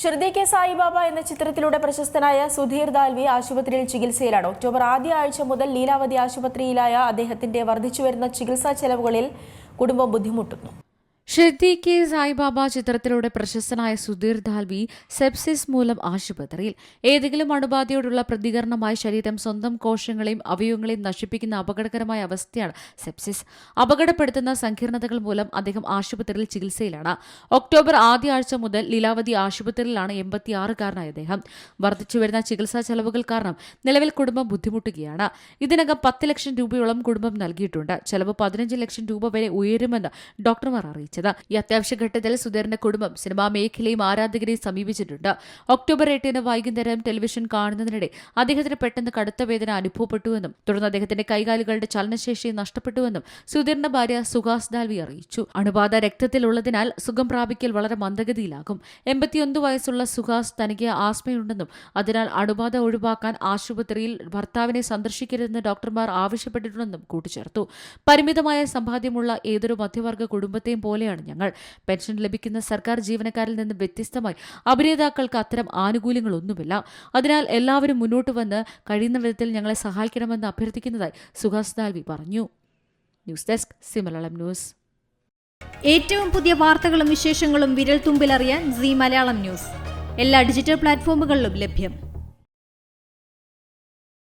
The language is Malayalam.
ശ്രുതി കെ സായിബാബ എന്ന ചിത്രത്തിലൂടെ പ്രശസ്തനായ സുധീർ ദാൽവി ആശുപത്രിയിൽ ചികിത്സയിലാണ്. ഒക്ടോബർ ആദ്യ ആഴ്ച മുതൽ ലീലാവതി ആശുപത്രിയിലായ അദ്ദേഹത്തിന്റെ വർദ്ധിച്ചുവരുന്ന ചികിത്സാ ചെലവുകളിൽ കുടുംബം ബുദ്ധിമുട്ടുന്നു. ഷിർദി കെ സായിബാബ ചിത്രത്തിലൂടെ പ്രശസ്തനായ സുധീർ ധാൽവി സെപ്സിസ് മൂലം ആശുപത്രിയിൽ. ഏതെങ്കിലും അണുബാധയോടുള്ള പ്രതികരണമായി ശരീരം സ്വന്തം കോശങ്ങളെയും അവയവങ്ങളെയും നശിപ്പിക്കുന്ന അപകടകരമായ അവസ്ഥയാണ് സെപ്സിസ്. അപകടപ്പെടുത്തുന്ന സങ്കീർണതകൾ മൂലം അദ്ദേഹം ആശുപത്രിയിൽ ചികിത്സയിലാണ്. ഒക്ടോബർ ആദ്യ ആഴ്ച മുതൽ ലീലാവതി ആശുപത്രിയിലാണ് എൺപത്തിയാറുകാരനായ അദ്ദേഹം. വർദ്ധിച്ചുവരുന്ന ചികിത്സാ ചെലവുകൾ കാരണം നിലവിൽ കുടുംബം ബുദ്ധിമുട്ടുകയാണ്. ഇതിനകം പത്ത് ലക്ഷം രൂപയോളം കുടുംബം നൽകിയിട്ടുണ്ട്. ചെലവ് പതിനഞ്ച് ലക്ഷം രൂപ വരെ ഉയരുമെന്ന് ഡോക്ടർമാർ അറിയിച്ചത് ഈ അത്യാവശ്യ ഘട്ടത്തിൽ സുധീറിന്റെ കുടുംബം സിനിമാ മേഖലയും ആരാധകരെയും സമീപിച്ചിട്ടുണ്ട്. ഒക്ടോബർ എട്ടിന് വൈകുന്നേരം ടെലിവിഷൻ കാണുന്നതിനിടെ അദ്ദേഹത്തിന് പെട്ടെന്ന് കടുത്ത വേദന അനുഭവപ്പെട്ടുവെന്നും തുടർന്ന് അദ്ദേഹത്തിന്റെ കൈകാലുകളുടെ ചലനശേഷി നഷ്ടപ്പെട്ടുവെന്നും സുധീറിന്റെ ഭാര്യ സുഹാസ് ദാൽവി അറിയിച്ചു. അണുബാധ രക്തത്തിലുള്ളതിനാൽ സുഖം പ്രാപിക്കൽ വളരെ മന്ദഗതിയിലാകും. എൺപത്തിയൊന്ന് വയസ്സുള്ള സുഹാസ് തനിക്ക് ആസ്മയുണ്ടെന്നും അതിനാൽ അണുബാധ ഒഴിവാക്കാൻ ആശുപത്രിയിൽ ഭർത്താവിനെ സന്ദർശിക്കരുതെന്ന് ഡോക്ടർമാർ ആവശ്യപ്പെട്ടിട്ടുണ്ടെന്നും കൂട്ടിച്ചേർത്തു. പരിമിതമായ സമ്പാദ്യമുള്ള ഏതൊരു മധ്യവർഗ കുടുംബത്തെയും പോലെയാണ് ഞങ്ങൾ. പെൻഷൻ ലഭിക്കുന്ന സർക്കാർ ജീവനക്കാരിൽ നിന്ന് വ്യത്യസ്തമായി അഭിനേതാക്കൾക്ക് അത്തരം ആനുകൂല്യങ്ങളൊന്നുമില്ല. അതിനാൽ എല്ലാവരും മുന്നോട്ട് വന്ന് കഴിയുന്ന വിധത്തിൽ ഞങ്ങളെ സഹായിക്കണമെന്ന് അഭ്യർത്ഥിക്കുന്നതായി സുഹാസ് ദാൽവി പറഞ്ഞു. News desk സിമലയാളം news. ഏറ്റവും പുതിയ വാർത്തകളും വിശേഷങ്ങളും വിരൽ തുമ്പിലറിയാൻ സി മലയാളം ന്യൂസ്. എല്ലാ ഡിജിറ്റൽ പ്ലാറ്റ്ഫോമുകളിലും ലഭ്യം.